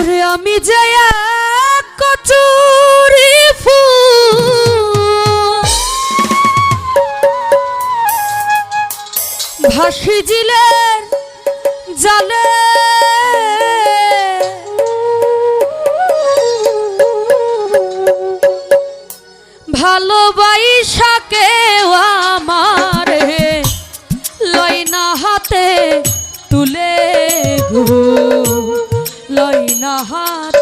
ওরে আমি যায়া কচুরি ভাসি জিলের জালে। ভালোবাইশাকে heart.